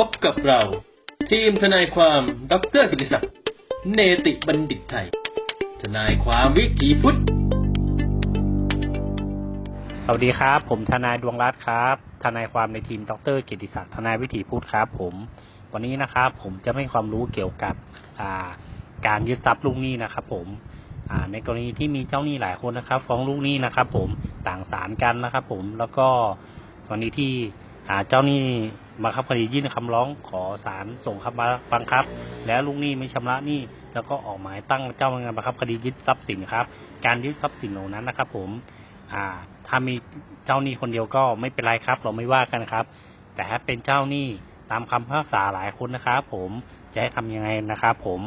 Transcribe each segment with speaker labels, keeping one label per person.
Speaker 1: พบกับเรา ทีมทนายความดรกิติศักดิ์เนติบัณฑิตไทย ทนายความวิถีพุทธ
Speaker 2: สวัสดีครับ ผมทนายดวงรัตน์ครับ ทนายความในทีมดรกิติศักดิ์ทนายวิถีพุทธครับผมวันนี้นะครับ ผมจะให้ความรู้เกี่ยวกับการยึดทรัพย์ลูกหนี้นะครับผมในกรณีที่มีเจ้าหนี้หลายคนนะครับ ฟ้องลูกหนี้นะครับ ผมต่างศาลกันนะครับ ผมแล้วก็กรณีที่เจ้าหนี้ บังคับคดียื่นคำร้องขอศาลส่งคำบังคับ แล้วลูกหนี้ไม่ชำระหนี้แล้วก็ออกหมายตั้งเจ้าพนักงานบังคับคดียึดทรัพย์สินครับ การยึดทรัพย์สินเหล่านั้นนะครับ ผมอ่าถ้ามีเจ้าหนี้คนเดียวก็ไม่เป็นไรครับ เราไม่ว่ากันครับ แต่ถ้าเป็นเจ้าหนี้ตามคำพิพากษาหลายคนนะครับ ผมจะให้ทำยังไงนะครับผม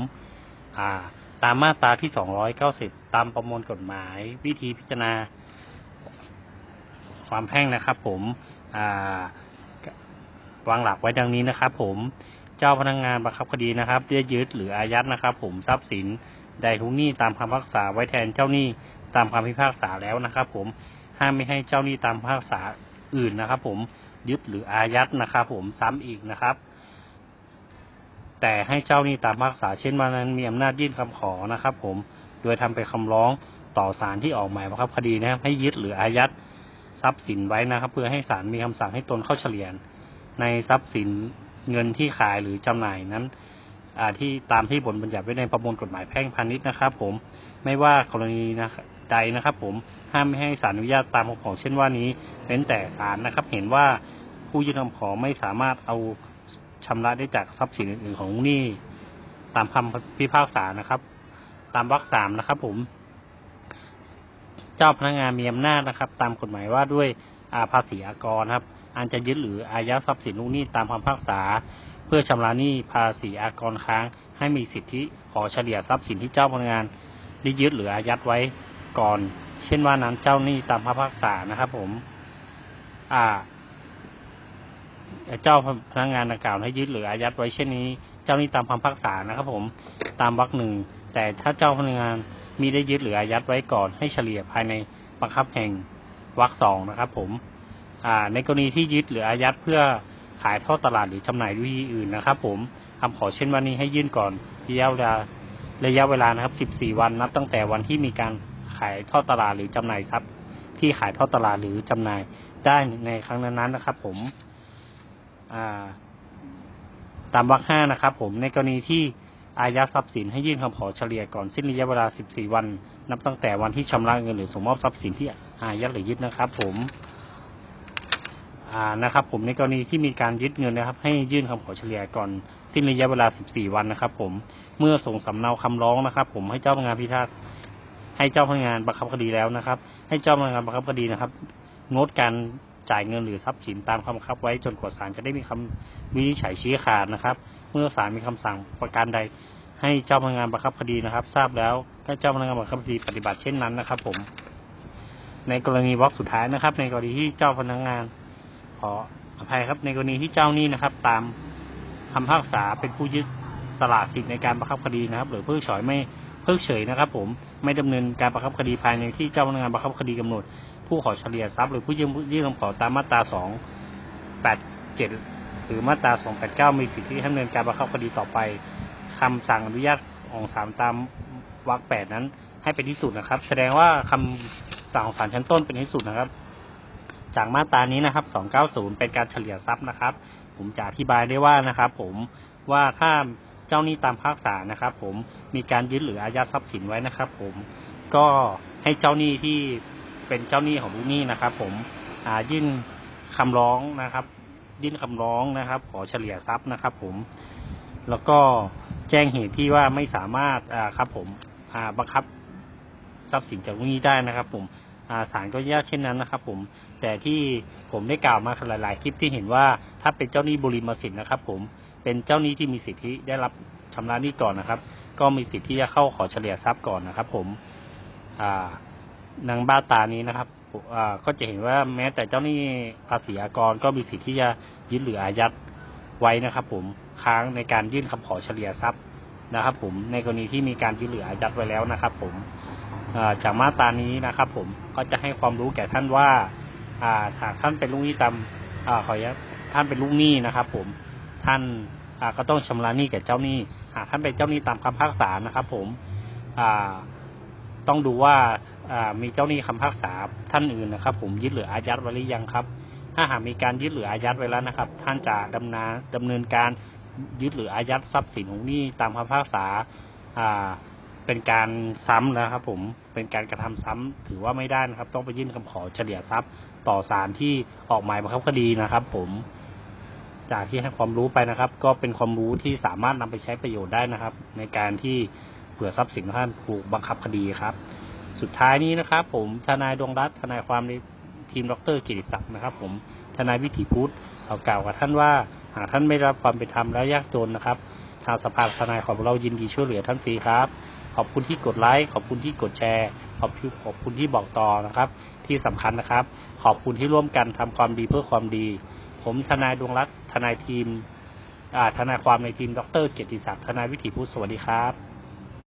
Speaker 2: อ่าตามมาตราที่ 290 ตามประมวลกฎหมาย วิธีพิจารณา ความแพ่งนะครับ ผมอ่า วางหลักไว้ดังนี้นะครับ ผมเจ้าพนักงงานบังคับคดีนะครับได้ยึดหรืออายัดนะครับ ผมทรัพย์สินใดทุกหนี้ตามคำพิพากษาไว้แทนเจ้าหนี้ตามคำพิพากษาแล้วนะครับ ผมห้ามไม่ให้เจ้าหนี้ตามพิพากษาอื่นนะครับ ผมยึดหรืออายัดนะครับ ผมซ้ำอีกนะครับ แต่ให้เจ้าหนี้ตามพิพากษาเช่นว่านั้นมีอำนาจยื่นคำขอนะครับ ผมโดยทำเป็นคำร้องต่อศาลที่ออกหมายบังคับคดีนะครับ ให้ยึดหรืออายัดทรัพย์สินไว้นะครับ เพื่อให้ศาลมีคำสั่งให้ตนเข้าเฉลี่ย ในทรัพย์สินเงินที่ขายหรือจำหน่ายนั้นที่ตามที่บทบัญญัติไว้ในประมวลกฎหมายแพ่งพาณิชย์นะครับ ผมไม่ว่ากรณีนะใดนะครับ ผมห้ามไม่ให้ศาลอนุญาตตามคำขอเช่นว่านี้เว้นแต่ศาลนะครับ เห็นว่าผู้ยื่นคำขอไม่สามารถเอาชำระได้จากทรัพย์สินอื่นๆของหนี้ตามคำพิพากษานะครับ ตามวรรคสามนะครับ ผม เจ้าพนักงานมีอำนาจนะครับ ตามกฎหมายว่าด้วยอาภาษีอากรครับ อันจะยึดหรืออายัดทรัพย์สินลูกหนี้ตามคำพิพากษา เพื่อชำระหนี้ภาษีอากรค้าง ให้มีสิทธิขอเฉลี่ยทรัพย์สินที่เจ้าพนักงานได้ยึดหรืออายัดไว้ก่อน เช่นว่านั้นเจ้าหนี้ตามคำพิพากษานะครับ ผม อ่าเจ้าพนักงานดังกล่าวให้ยึดหรืออายัดไว้เช่นนี้ เจ้าหนี้ตามคำพิพากษานะครับ ผมตามวรรคหนึ่งแต่ถ้าเจ้าพนักงานมีได้ยึดหรืออายัดไว้ก่อนให้เฉลี่ยภายในบังคับแห่งวรรคสองนะครับ ผม ในกรณีที่ยึดหรืออายัดเพื่อขายทอดตลาดหรือจำหน่ายด้วยวิธีอื่นนะครับ ผมคำขอเช่นวันนี้ให้ยื่นก่อนระยะเวลาระยะเวลานะครับ 14 วันนับตั้งแต่วันที่มีการขายทอดตลาดหรือจำหน่ายทรัพย์ที่ขายทอดตลาดหรือจำหน่ายได้ในครั้งนั้นๆนะครับ ผมตามวรรคห้านะครับ ผมในกรณีที่อายัดทรัพย์สินให้ยื่นคำขอเฉลี่ยก่อนสิ้นระยะเวลา 14 วัน นับตั้งแต่วันที่ชำระเงินหรือส่งมอบทรัพย์สินที่อายัดหรือยึดนะครับ ผม นะครับ ผมในกรณีที่มีการยึดเงินนะครับ ให้ยื่นคำขอเฉลี่ยก่อนสิ้นระยะเวลา 14 วันนะครับ ผมเมื่อส่งสำเนาคำร้องนะครับ ผมให้เจ้าพนักงานพิทักษ์ให้เจ้าพนักงานบังคับคดีแล้วนะครับ ให้เจ้าพนักงานบังคับคดีนะครับ งดการจ่ายเงินหรือทรัพย์สินตามคำบังคับไว้จนกว่าศาลจะได้มีคำวินิจฉัยชี้ขาดนะครับ เมื่อศาลมีคำสั่งประการใด ให้เจ้าพนักงานบังคับคดีนะครับ ทราบแล้วถ้าเจ้าพนักงานบังคับคดีปฏิบัติเช่นนั้นนะครับ ผม ในกรณีวรรคสุดท้ายนะครับ ในกรณีที่เจ้าพนักงาน ขออภัยครับในกรณีที่เจ้าหนี้นะครับ ตามคำพิพากษาเป็นผู้ยึดสละสิทธิ์ในการบังคับคดีนะครับ หรือเพิกเฉยไม่เพิกเฉยนะครับ ผมไม่ดำเนินการบังคับคดีภายในที่เจ้าพนักงานบังคับคดีกำหนด ผู้ขอเฉลี่ยทรัพย์หรือผู้ยื่นยื่นคำขอตามมาตราสองแปดเจ็ดหรือมาตราสองแปดเก้ามีสิทธิที่ดำเนินการบังคับคดีต่อไปคำสั่งอนุญาตของศาลตามวรรคแปดนั้น ให้เป็นที่สุดนะครับ แสดงว่าคำสั่งของศาลชั้นต้นเป็นที่สุดนะครับ จากมาตรานี้นะครับ 290 เป็นการเฉลี่ยทรัพย์นะครับ ผมจะอธิบายได้ว่านะครับ ผมว่าถ้าเจ้าหนี้ตามภาคษานะครับ ผมมีการยึดหรืออายัดทรัพย์สินไว้นะครับ ผมก็ให้เจ้าหนี้ที่เป็นเจ้าหนี้ของลูกหนี้นะครับ ผมอ่ายื่นคำร้องนะครับ ยื่นคำร้องนะครับ ขอเฉลี่ยทรัพย์นะครับ ผมแล้วก็แจ้งเหตุที่ว่าไม่สามารถอ่าครับ ผมอ่าบังคับทรัพย์สินจากลูกหนี้ได้นะครับ ผมาศาลก็แยกเช่นนั้นนะครับ ผม แต่ที่ผมได้กล่าวมาหลาย ๆ คลิปที่เห็นว่าถ้าเป็นเจ้าหนี้บุริมสิทธิ์นะครับ ผมเป็นเจ้าหนี้ที่มีสิทธิได้รับชำระหนี้ก่อนนะครับ ก็มีสิทธิที่จะเข้าขอเฉลี่ยทรัพย์ก่อนนะครับ ผมนางบ้าตานี้นะครับก็จะเห็นว่าแม้แต่เจ้าหนี้ภาษีอากรก็มีสิทธิที่จะยึดหรืออายัดไว้นะครับ ผมค้างในการยื่นคำขอเฉลี่ยทรัพย์นะครับ ผมในกรณีที่มีการยึดหรืออายัดไว้แล้วนะครับ ผม จากมาตรานี้นะครับ ผมก็จะให้ความรู้แก่ท่านว่าหากท่านเป็นลูกหนี้ตามอขออนุญาตท่านเป็นลูกหนี้นะครับ ผมท่านาก็ต้องชำระหนี้แก่เจ้าหนี้ หากท่านเป็นเจ้าหนี้ตามคำพิพากษานะครับ ผมต้องดูว่าามีเจ้าหนี้คำพิพากษาท่านอื่นนะครับ ผมยึดหรืออายัดไว้หรือยังครับ ถ้าหากมีการยึดหรืออายัดไว้แล้วนะครับ ท่านจะดำเนินดำเนินการยึดหรืออายัดทรัพย์สินของหนี้ตามคำพิพากษาา เป็นการซ้ำนะครับ ผมเป็นการกระทำซ้ำถือว่าไม่ได้นะครับ ต้องไปยื่นคำขอเฉลี่ยทรัพย์ ต่อศาลที่ออกหมายบังคับคดีนะครับ ผมจากที่ให้ความรู้ไปนะครับ ก็เป็นความรู้ที่สามารถนำไปใช้ประโยชน์ได้นะครับ ในการที่เผื่อทรัพย์สินท่านถูกบังคับคดีครับ สุดท้ายนี้นะครับ ผมทนายดวงรัตน์ทนายความในทีมดรกิติศักดิ์นะครับ ผมทนายวิถีพุทธขอกล่าวกับท่านว่าหากท่านไม่รับความเป็นธรรมและยากจนนะครับ ทางสภาทนายของเรายินดีช่วยเหลือท่านฟรีครับ ขอบคุณที่กดไลค์ขอบคุณที่กดแชร์ขอบคุณขอบคุณที่บอกต่อนะครับ ที่สำคัญนะครับ ขอบคุณที่ร่วมกันทำความดีเพื่อความดี ผมทนายดวงรัตน์ทนายทีมทนายความในทีมดรเกียรติศักดิ์ทนายวิถีพุทธสวัสดีครับ